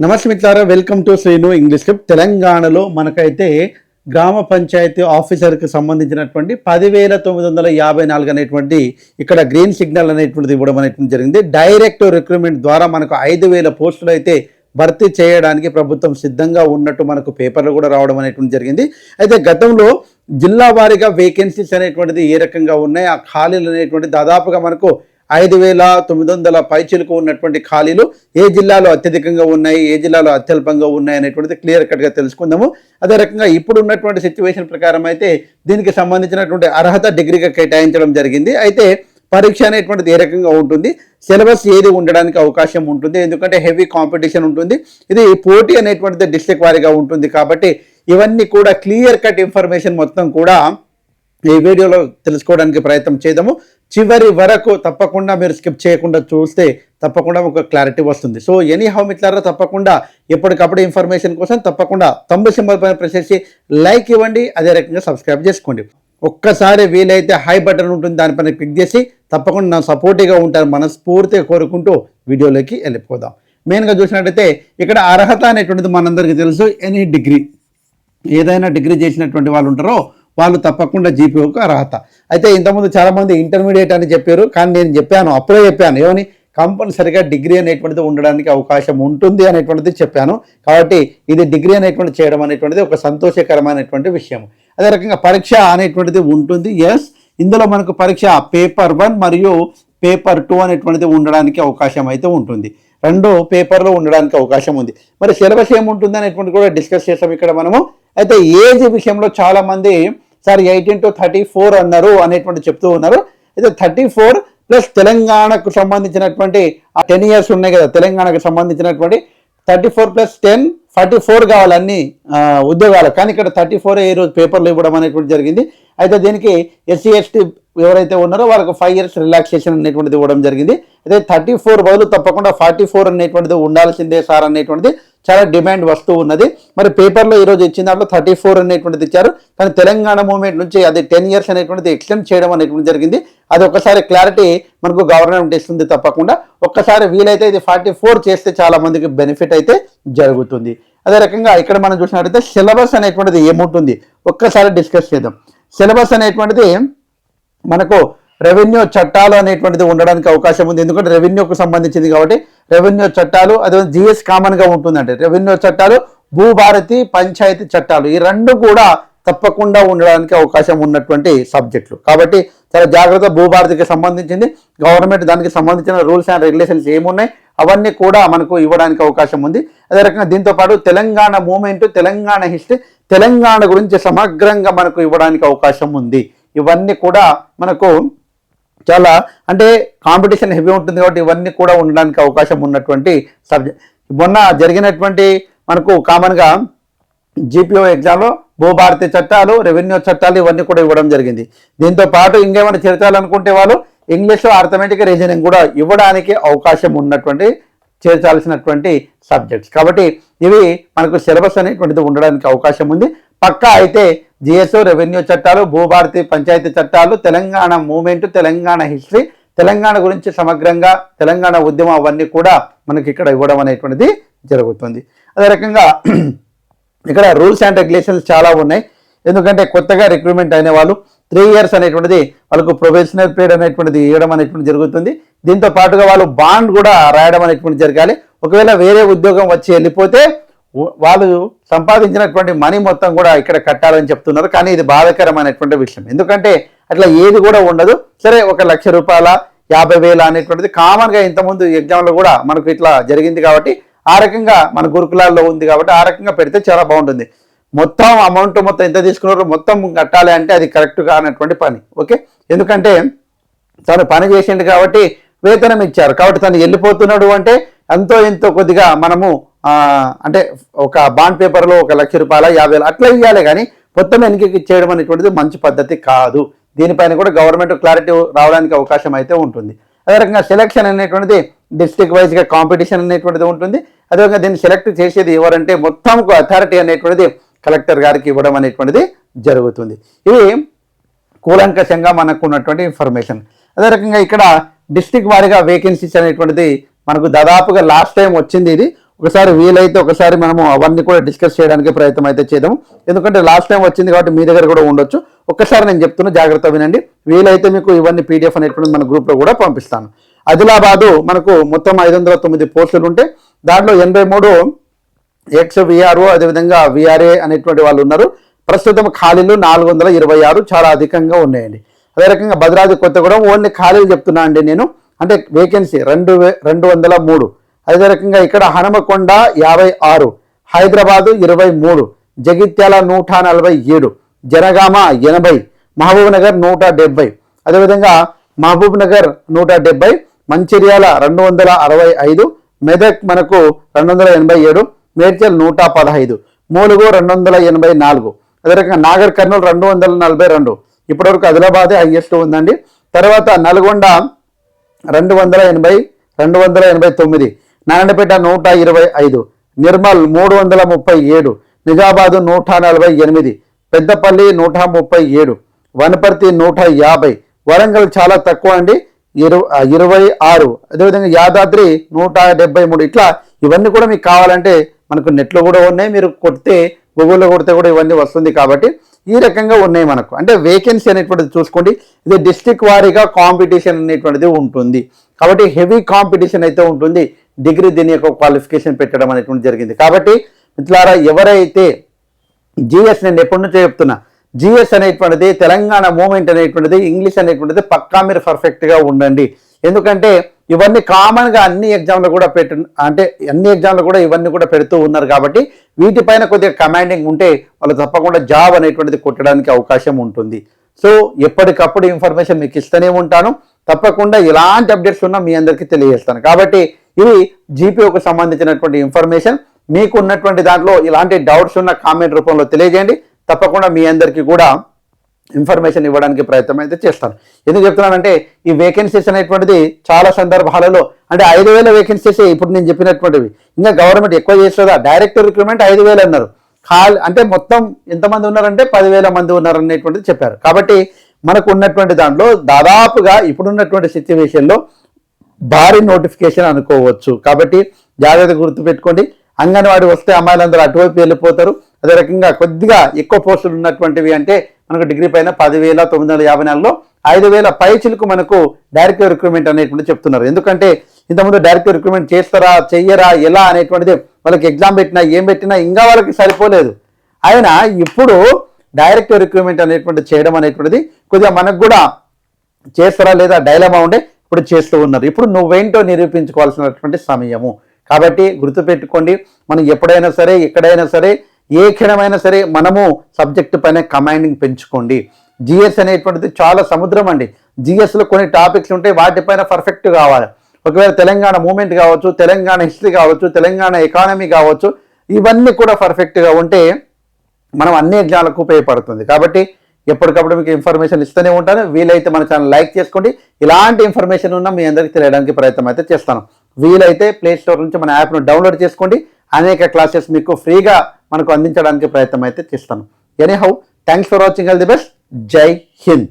నమస్తే మిత్రులారా welcome to Srinu English clip తెలంగాణలో మనకైతే గ్రామ పంచాయతీ ఆఫీసర్కి సంబంధించినటువంటి పదివేల తొమ్మిది వందల యాభై నాలుగు అనేటువంటి ఇక్కడ గ్రీన్ సిగ్నల్ అనేటువంటిది ఇవ్వడం అనేటువంటి జరిగింది. డైరెక్ట్ రిక్రూట్మెంట్ ద్వారా మనకు ఐదు వేల పోస్టులు అయితే భర్తీ చేయడానికి ప్రభుత్వం సిద్ధంగా ఉన్నట్టు మనకు పేపర్లు కూడా రావడం అనేటువంటి జరిగింది. అయితే గతంలో జిల్లా వారీగా వేకెన్సీస్ అనేటువంటిది ఏ రకంగా ఉన్నాయి? ఆ ఖాళీలు అనేటువంటి దాదాపుగా మనకు ఐదు వేల తొమ్మిది వందల పైచీలకు ఉన్నటువంటి ఖాళీలు ఏ జిల్లాలో అత్యధికంగా ఉన్నాయి ఏ జిల్లాలో అత్యల్పంగా ఉన్నాయి అనేటువంటిది క్లియర్ కట్గా తెలుసుకుందాము. అదే రకంగా ఇప్పుడు ఉన్నటువంటి సిచ్యువేషన్ ప్రకారం అయితే దీనికి సంబంధించినటువంటి అర్హత డిగ్రీగా కేటాయించడం జరిగింది. అయితే పరీక్ష అనేటువంటిది ఏ రకంగా ఉంటుంది సిలబస్ ఏది ఉండడానికి అవకాశం ఉంటుంది ఎందుకంటే హెవీ కాంపిటీషన్ ఉంటుంది. ఇది పోటీ అనేటువంటిది డిస్ట్రిక్ట్ వారీగా ఉంటుంది కాబట్టి ఇవన్నీ కూడా క్లియర్ కట్ ఇన్ఫర్మేషన్ మొత్తం కూడా ఈ వీడియోలో తెలుసుకోవడానికి ప్రయత్నం చేద్దాము. చివరి వరకు తప్పకుండా మీరు స్కిప్ చేయకుండా చూస్తే తప్పకుండా ఒక క్లారిటీ వస్తుంది. సో ఎనీ హౌ మిట్లారా తప్పకుండా ఎప్పటికప్పుడు ఇన్ఫర్మేషన్ కోసం తప్పకుండా తమ్ము సింబల్ పైన ప్రెస్ చేసి లైక్ ఇవ్వండి. అదే రకంగా సబ్స్క్రైబ్ చేసుకోండి. ఒక్కసారి వీలైతే హై బటన్ ఉంటుంది దానిపైన క్లిక్ చేసి తప్పకుండా నా సపోర్టివ్గా ఉంటారు మనస్ఫూర్తిగా కోరుకుంటూ వీడియోలోకి వెళ్ళిపోదాం. మెయిన్గా చూసినట్టయితే ఇక్కడ అర్హత అనేటువంటిది మనందరికీ తెలుసు ఎనీ డిగ్రీ ఏదైనా డిగ్రీ చేసినటువంటి వాళ్ళు ఉంటారో వాళ్ళు తప్పకుండా జీపీఓకు అర్హత. అయితే ఇంతకుముందు చాలామంది ఇంటర్మీడియట్ అని చెప్పారు కానీ నేను చెప్పాను అప్పుడే చెప్పాను ఏమని? కంపల్సరిగా డిగ్రీ అనేటువంటిది ఉండడానికి అవకాశం ఉంటుంది అనేటువంటిది చెప్పాను. కాబట్టి ఇది డిగ్రీ అనేటువంటి చేయడం అనేటువంటిది ఒక సంతోషకరమైనటువంటి విషయం. అదే రకంగా పరీక్ష అనేటువంటిది ఉంటుంది ఎస్ ఇందులో మనకు పరీక్ష పేపర్ వన్ మరియు పేపర్ టూ అనేటువంటిది ఉండడానికి అవకాశం అయితే ఉంటుంది. రెండు పేపర్లో ఉండడానికి అవకాశం ఉంది. మరి సిలబస్ ఏముంటుంది అనేటువంటి కూడా డిస్కస్ చేస్తాం ఇక్కడ మనము. అయితే ఏజ్ విషయంలో చాలామంది sir eighteen to thirty four అన్నారు అనేటువంటి చెప్తూ ఉన్నారు. అయితే థర్టీ ఫోర్ ప్లస్ తెలంగాణకు సంబంధించినటువంటి ఆ టెన్ ఇయర్స్ ఉన్నాయి కదా తెలంగాణకు సంబంధించినటువంటి thirty four plus ten forty four కావాలి అన్ని ఉద్యోగాలు. కానీ ఇక్కడ థర్టీ ఫోర్ ఈ రోజు పేపర్లు ఇవ్వడం అనేటువంటి జరిగింది. అయితే దీనికి ఎస్సీ ఎస్టీ ఎవరైతే ఉన్నారో వాళ్ళకి ఫైవ్ ఇయర్స్ రిలాక్సేషన్ అనేటువంటిది ఇవ్వడం జరిగింది. అయితే థర్టీ ఫోర్ బదులు తప్పకుండా ఫార్టీ ఫోర్ అనేటువంటిది ఉండాల్సిందే సార్ అనేటువంటిది చాలా డిమాండ్ వస్తూ ఉన్నది. మరి పేపర్లో ఈరోజు ఇచ్చిన దాంట్లో థర్టీ ఫోర్ అనేటువంటిది ఇచ్చారు. కానీ తెలంగాణ మూవ్మెంట్ నుంచి అది టెన్ ఇయర్స్ అనేటువంటిది ఎక్స్టెండ్ చేయడం అనేటువంటిది జరిగింది. అది ఒకసారి క్లారిటీ మనకు గవర్నమెంట్ ఇస్తుంది తప్పకుండా. ఒక్కసారి వీలైతే ఇది ఫార్టీ ఫోర్ చేస్తే చాలా మందికి బెనిఫిట్ అయితే జరుగుతుంది. అదే రకంగా ఇక్కడ మనం చూసినట్టయితే సిలబస్ అనేటువంటిది ఏముంటుంది? ఒక్కసారి డిస్కస్ చేద్దాం. సిలబస్ అనేటువంటిది మనకు రెవెన్యూ చట్టాలు అనేటువంటిది ఉండడానికి అవకాశం ఉంది. ఎందుకంటే రెవెన్యూకు సంబంధించింది కాబట్టి రెవెన్యూ చట్టాలు అదే జిఎస్ కామన్గా ఉంటుందంటే రెవెన్యూ చట్టాలు భూభారతి పంచాయతీ చట్టాలు ఈ రెండు కూడా తప్పకుండా ఉండడానికి అవకాశం ఉన్నటువంటి సబ్జెక్టులు. కాబట్టి చాలా జాగ్రత్త భూభారతికి సంబంధించింది గవర్నమెంట్ దానికి సంబంధించిన రూల్స్ అండ్ రెగ్యులేషన్స్ ఏమున్నాయి అవన్నీ కూడా మనకు ఇవ్వడానికి అవకాశం ఉంది. అదే రకంగా దీంతో పాటు తెలంగాణ మూమెంట్ తెలంగాణ హిస్టరీ తెలంగాణ గురించి సమగ్రంగా మనకు ఇవ్వడానికి అవకాశం ఉంది. ఇవన్నీ కూడా మనకు చాలా అంటే కాంపిటీషన్ హెవీ ఉంటుంది కాబట్టి ఇవన్నీ కూడా ఉండడానికి అవకాశం ఉన్నటువంటి సబ్జెక్ట్ మొన్న జరిగినటువంటి మనకు కామన్గా జీపీఓ ఎగ్జామ్లో భూభారతి చట్టాలు రెవెన్యూ చట్టాలు ఇవన్నీ కూడా ఇవ్వడం జరిగింది. దీంతో పాటు ఇంకేమైనా చేర్చాలనుకుంటే వాళ్ళు ఇంగ్లీష్లో అర్థమెటిక్ రీజనింగ్ కూడా ఇవ్వడానికి అవకాశం ఉన్నటువంటి చేర్చాల్సినటువంటి సబ్జెక్ట్స్ కాబట్టి ఇవి మనకు సిలబస్ అనేటువంటిది ఉండడానికి అవకాశం ఉంది. పక్కా అయితే జిఎస్ఓ రెవెన్యూ చట్టాలు భూభారతి పంచాయతీ చట్టాలు తెలంగాణ మూమెంట్ తెలంగాణ హిస్టరీ తెలంగాణ గురించి సమగ్రంగా తెలంగాణ ఉద్యమం అవన్నీ కూడా మనకి ఇక్కడ ఇవ్వడం అనేటువంటిది జరుగుతుంది. అదే రకంగా ఇక్కడ రూల్స్ అండ్ రెగ్యులేషన్స్ చాలా ఉన్నాయి. ఎందుకంటే కొత్తగా రిక్రూట్మెంట్ అయిన వాళ్ళు త్రీ ఇయర్స్ అనేటువంటిది వాళ్ళకు ప్రొఫెషనల్ పీరియడ్ అనేటువంటిది ఇవ్వడం అనేటువంటిది జరుగుతుంది. దీంతో పాటుగా వాళ్ళు బాండ్ కూడా రాయడం అనేటువంటి జరగాలి. ఒకవేళ వేరే ఉద్యోగం వచ్చి వెళ్ళిపోతే వాళ్ళు సంపాదించినటువంటి మనీ మొత్తం కూడా ఇక్కడ కట్టాలని చెప్తున్నారు. కానీ ఇది బాధాకరమైనటువంటి విషయం. ఎందుకంటే అట్లా ఏది కూడా ఉండదు. సరే ఒక లక్ష రూపాయల యాభై వేల అనేటువంటిది కామన్గా ఇంతకుముందు ఎగ్జామ్లో కూడా మనకు ఇట్లా జరిగింది కాబట్టి ఆ రకంగా మన గురుకులాల్లో ఉంది కాబట్టి ఆ రకంగా పెడితే చాలా బాగుంటుంది. మొత్తం అమౌంట్ మొత్తం ఎంత తీసుకున్నారో మొత్తం కట్టాలి అంటే అది కరెక్ట్ కానటువంటి పని. ఓకే ఎందుకంటే తను పని చేసిండు కాబట్టి వేతనం ఇచ్చారు. కాబట్టి తను వెళ్ళిపోతున్నాడు అంటే ఎంతో ఎంతో కొద్దిగా మనము అంటే ఒక బాండ్ పేపర్లో ఒక లక్ష రూపాయల యాభై వేలు అట్లా ఇవ్వాలి కానీ మొత్తం వెనక్కి చేయడం అనేటువంటిది మంచి పద్ధతి కాదు. దీనిపైన కూడా గవర్నమెంట్ క్లారిటీ రావడానికి అవకాశం అయితే ఉంటుంది. అదే రకంగా సెలక్షన్ అనేటువంటిది డిస్ట్రిక్ట్ వైజ్గా కాంపిటీషన్ అనేటువంటిది ఉంటుంది. అదేవిధంగా దీన్ని సెలెక్ట్ చేసేది ఎవరంటే మొత్తం అథారిటీ అనేటువంటిది కలెక్టర్ గారికి ఇవ్వడం అనేటువంటిది జరుగుతుంది. ఇవి కూలంకషంగా మనకు ఉన్నటువంటి ఇన్ఫర్మేషన్ అదే రకంగా ఇక్కడ డిస్టిక్ వారీగా వేకెన్సీస్ అనేటువంటిది మనకు దాదాపుగా లాస్ట్ టైం వచ్చింది ఇది. ఒకసారి వీలైతే ఒకసారి మనము అవన్నీ కూడా డిస్కస్ చేయడానికి ప్రయత్నం అయితే చేద్దాం ఎందుకంటే లాస్ట్ టైం వచ్చింది కాబట్టి మీ దగ్గర కూడా ఉండొచ్చు. ఒక్కసారి నేను చెప్తున్నా జాగ్రత్త వినండి. వీలైతే మీకు ఇవన్నీ పీడిఎఫ్ అనేటువంటి మన గ్రూప్లో కూడా పంపిస్తాను. ఆదిలాబాదు మనకు మొత్తం ఐదు వందల తొమ్మిది పోస్టులు ఉంటే దాంట్లో ఎనభై మూడు ఎక్స్ విఆర్ఓ అదేవిధంగా విఆర్ఏ అనేటువంటి వాళ్ళు ఉన్నారు. ప్రస్తుతం ఖాళీలు నాలుగు వందల ఇరవై ఆరు చాలా అధికంగా ఉన్నాయండి. అదే రకంగా భద్రాద్రి కొత్తగూడెం ఓన్లీ ఖాళీలు చెప్తున్నా అండి నేను. అంటే వేకెన్సీ రెండు వే- రెండు వందల మూడు. అదే రకంగా ఇక్కడ హనుమకొండ యాభై ఆరు హైదరాబాదు ఇరవై మూడు జగిత్యాల నూట నలభై ఏడు జనగామ ఎనభై మహబూబ్ నగర్ నూట డెబ్బై. అదేవిధంగా మహబూబ్ నగర్ నూట డెబ్బై మంచిర్యాల రెండు వందల అరవై ఐదు మెదక్ మనకు రెండు వందల ఎనభై ఏడు మేడ్చల్ నూట పదహైదు మూలుగు రెండు వందల ఎనభై నాలుగు. అదే రకంగా నాగర్ కర్నూలు రెండు వందల నలభై రెండు. ఇప్పటివరకు ఆదిలాబాదే హైయెస్ట్ ఉందండి. తర్వాత నల్గొండ రెండు వందల ఎనభై రెండు వందల ఎనభై తొమ్మిది నారాయణపేట నూట ఇరవై ఐదు నిర్మల్ మూడు వందల ముప్పై ఏడు నిజామాబాదు నూట నలభై ఎనిమిది పెద్దపల్లి నూట ముప్పై ఏడు వనపర్తి నూట యాభై వరంగల్ చాలా తక్కువ అండి. ఇరు ఇరవై ఆరు అదేవిధంగా యాదాద్రి నూట డెబ్బై మూడు ఇట్లా ఇవన్నీ కూడా మీకు కావాలంటే మనకు నెట్లో కూడా ఉన్నాయి మీరు కొడితే గూగుల్లో కొడితే కూడా ఇవన్నీ వస్తుంది కాబట్టి ఈ రకంగా ఉన్నాయి మనకు. అంటే వేకెన్సీ అనేటువంటిది చూసుకోండి. ఇది డిస్టిక్ వారీగా కాంపిటీషన్ అనేటువంటిది ఉంటుంది. కాబట్టి హెవీ కాంపిటీషన్ అయితే ఉంటుంది. డిగ్రీ దీని యొక్క క్వాలిఫికేషన్ పెట్టడం అనేటువంటి జరిగింది. కాబట్టి మిత్రులారా ఎవరైతే జిఎస్ నేను ఎప్పటి నుంచో చెప్తున్నా జిఎస్ అనేటువంటిది తెలంగాణ మూమెంట్ అనేటువంటిది ఇంగ్లీష్ అనేటువంటిది పక్కా మీరు పర్ఫెక్ట్గా ఉండండి. ఎందుకంటే ఇవన్నీ కామన్గా అన్ని ఎగ్జామ్లు కూడా పెట్టు అంటే అన్ని ఎగ్జామ్లు కూడా ఇవన్నీ కూడా పెడుతూ ఉన్నారు కాబట్టి వీటిపైన కొద్దిగా కమాండింగ్ ఉంటే వాళ్ళు తప్పకుండా జాబ్ అనేటువంటిది కొట్టడానికి అవకాశం ఉంటుంది. సో ఎప్పటికప్పుడు ఇన్ఫర్మేషన్ మీకు ఇస్తూనే ఉంటాను. తప్పకుండా ఎలాంటి అప్డేట్స్ ఉన్నా మీ అందరికీ తెలియజేస్తాను. కాబట్టి ఇది జీపీఓకు సంబంధించినటువంటి ఇన్ఫర్మేషన్ మీకు ఉన్నటువంటి దాంట్లో ఇలాంటి డౌట్స్ ఉన్న కామెంట్ రూపంలో తెలియజేయండి. తప్పకుండా మీ అందరికీ కూడా ఇన్ఫర్మేషన్ ఇవ్వడానికి ప్రయత్నం అయితే చేస్తాను. ఎందుకు చెప్తున్నానంటే ఈ వేకెన్సీస్ అనేటువంటిది చాలా సందర్భాలలో అంటే ఐదు వేల వేకెన్సీస్ ఇప్పుడు నేను చెప్పినటువంటివి. ఇంకా గవర్నమెంట్ ఎక్కువ చేస్తుందా? డైరెక్ట్ రిక్రూట్మెంట్ ఐదు వేలు అన్నారు. ఖాళీ అంటే మొత్తం ఎంతమంది ఉన్నారంటే పదివేల మంది ఉన్నారనేటువంటిది చెప్పారు. కాబట్టి మనకు ఉన్నటువంటి దాంట్లో దాదాపుగా ఇప్పుడున్నటువంటి సిచ్యువేషన్లో భారీ నోటిఫికేషన్ అనుకోవచ్చు. కాబట్టి జాగ్రత్త గుర్తుపెట్టుకోండి. అంగన్వాడీ వస్తే అమ్మాయిలందరూ అటువైపు వెళ్ళిపోతారు. అదే రకంగా కొద్దిగా ఎక్కువ పోస్టులు ఉన్నటువంటివి అంటే మనకు డిగ్రీ పైన పదివేల తొమ్మిది వందల యాభై నాలుగులో ఐదు వేల పైచిలకు మనకు డైరెక్ట్ రిక్రూట్మెంట్ అనేటువంటి చెప్తున్నారు. ఎందుకంటే ఇంతకుముందు డైరెక్ట్ రిక్రూట్మెంట్ చేస్తారా చెయ్యరా ఎలా అనేటువంటిది వాళ్ళకి ఎగ్జామ్ పెట్టినా ఏం పెట్టినా ఇంకా వాళ్ళకి సరిపోలేదు. ఆయన ఇప్పుడు డైరెక్ట్ రిక్రూట్మెంట్ అనేటువంటి చేయడం అనేటువంటిది కొద్దిగా మనకు కూడా చేస్తారా లేదా డైలమా ఉండే ఇప్పుడు చేస్తూ ఉన్నారు. ఇప్పుడు నువ్వేంటో నిరూపించుకోవాల్సినటువంటి సమయము. కాబట్టి గుర్తుపెట్టుకోండి మనం ఎప్పుడైనా సరే ఎక్కడైనా సరే ఏ క్షణమైనా సరే మనము సబ్జెక్టు పైన కమాండింగ్ పెంచుకోండి. జిఎస్ అనేటువంటిది చాలా సముద్రం అండి. జిఎస్లో కొన్ని టాపిక్స్ ఉంటాయి వాటిపైన పర్ఫెక్ట్ కావాలి. ఒకవేళ తెలంగాణ మూమెంట్ కావచ్చు తెలంగాణ హిస్టరీ కావచ్చు తెలంగాణ ఎకానమీ కావచ్చు ఇవన్నీ కూడా పర్ఫెక్ట్గా ఉంటే మనం అన్ని జ్ఞానాలకు ఉపయోగపడుతుంది. కాబట్టి ఎప్పటికప్పుడు మీకు ఇన్ఫర్మేషన్ ఇస్తూనే ఉంటాను. వీలైతే మన ఛానల్ లైక్ చేసుకోండి. ఇలాంటి ఇన్ఫర్మేషన్ ఉన్నా మీ అందరికీ తెలియడానికి ప్రయత్నం అయితే చేస్తాను. వీలైతే ప్లే స్టోర్ నుంచి మన యాప్ను డౌన్లోడ్ చేసుకోండి. అనేక క్లాసెస్ మీకు ఫ్రీగా మనకు అందించడానికి ప్రయత్నం అయితే చేస్తాను. Anyhow thanks for watching all the best Jai Hind